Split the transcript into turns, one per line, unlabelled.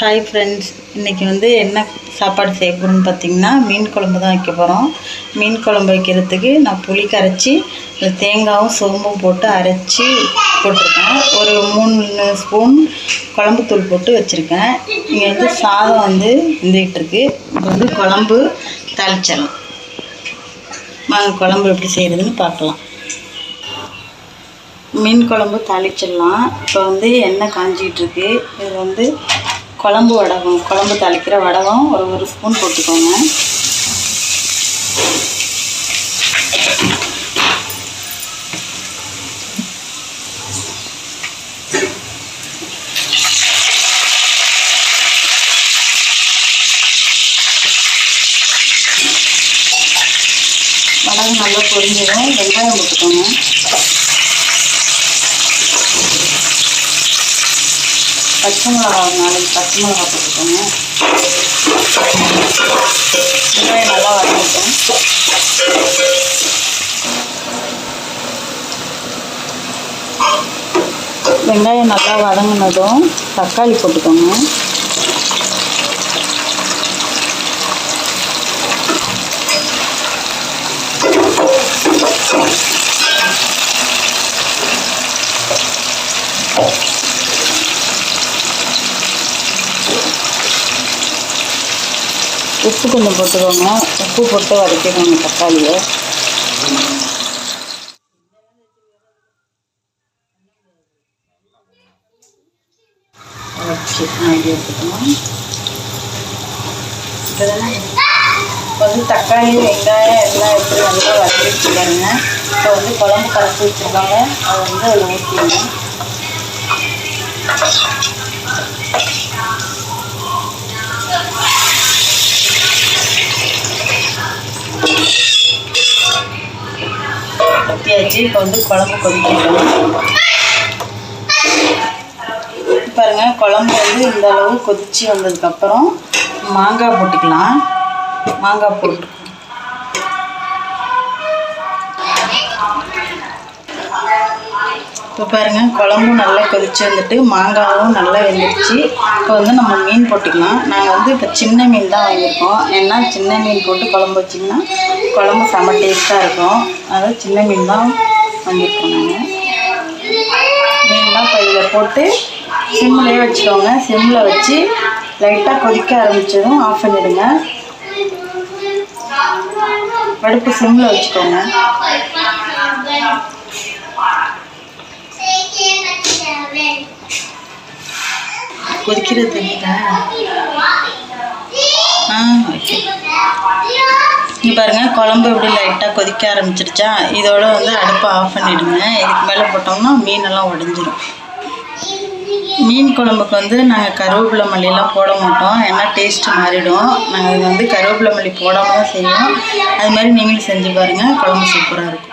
Hi friends இன்றைக்கி வந்து என்ன சாப்பாடு செய்ய போகிறோம்னு பார்த்தீங்கன்னா மீன் குழம்பு தான் வைக்க போகிறோம் மீன் குழம்பு வைக்கிறதுக்கு நான் புளி கரைச்சி அதில் தேங்காயும் சோம்பும் போட்டு அரைச்சி போட்டிருக்கேன். ஒரு மூணு ஸ்பூன் குழம்புத்தூள் போட்டு வச்சுருக்கேன். இங்கே வந்து சாதம் வந்து இருந்துகிட்ருக்கு இப்போ வந்து குழம்பு தாளிச்சிடலாம். வாங்க குழம்பு எப்படி செய்கிறதுன்னு பார்க்கலாம். மீன் குழம்பு தாளிச்சிடலாம். இப்போ வந்து எண்ணெய் காஞ்சிக்கிட்டு இருக்கு. இது வந்து குழம்பு வடகம் குழம்பு தாளிக்கிற வடகம் ஒரு ஒரு ஸ்பூன் போட்டுக்கோங்க. வடகம் நல்லா பொரிஞ்சிடும். வெங்காயம் போட்டுக்கோங்க. பச்சை மிளகா ஒரு நாளைக்கு பச்சை மிளகா போட்டுக்கோங்க. வெங்காயம் நல்லா வதங்கட்டும் வெங்காயம் நல்லா வதங்கினதும் தக்காளி போட்டுக்கோங்க. உப்பு கொஞ்சம் போட்டுக்கோங்க. உப்பு போட்டு வதக்கிக்கோங்க தக்காளியை. வச்சு நாடி எடுத்துக்கணும் இப்போ வந்து தக்காளி வெங்காயம் எல்லாம் எப்படி நல்லா வதக்கிட்டு இப்போ வந்து குழம்பு கலக்கி வச்சுருக்காங்க. அதை வந்து அதில் ஊற்றிடணும் ஊற்றியாச்சு இப்போ வந்து குழம்பு கொதிக்கணும் பாருங்க குழம்பு வந்து இந்த அளவு கொதிச்சு வந்ததுக்கப்புறம் மாங்காய் போட்டுக்கலாம். மாங்காய் போட்டு இப்போ பாருங்க குழம்பும் நல்லா கொதிச்சு வந்துட்டு மாங்காவும் நல்லா வெந்துருச்சு. இப்போ வந்து நம்ம மீன் போட்டுக்கலாம். நாங்கள் வந்து இப்போ சின்ன மீன் தான் வாங்கியிருக்கோம். ஏன்னா சின்ன மீன் போட்டு குழம்பு வச்சிங்கன்னா குழம்பு செம்ம டேஸ்ட்டாக இருக்கும். அதாவது சின்ன மீன் தான் வாங்கியிருக்கோம் நாங்கள் மீன்லாம் இப்போ இதில் போட்டு சிம்மிலே வச்சுக்கோங்க. சிம்மில் வச்சு லைட்டாக கொதிக்க ஆரம்பித்ததும் ஆஃப் பண்ணிவிடுங்க அடுப்பு சிம்மில் வச்சுக்கோங்க. கொதிக்கிறது தண்ணிதா ஆ ஓகே. இங்கே பாருங்கள் குழம்பு இப்படி லைட்டாக கொதிக்க ஆரம்பிச்சிருச்சா? இதோட வந்து அடுப்பை ஆஃப் பண்ணிவிடுங்க இதுக்கு மேலே போட்டோம்னா மீனெல்லாம் உடஞ்சிரும். மீன் குழம்புக்கு வந்து நாங்கள் கருவேப்பிலை மல்லியெல்லாம் போட மாட்டோம். ஏன்னா டேஸ்ட்டு மாறிடும். நாங்கள் இது வந்து கருவேப்பிலை மல்லி போடாமல் தான் செய்வோம். அது மாதிரி நீங்களும் செஞ்சு பாருங்கள் குழம்பு சூப்பராக இருக்கும்.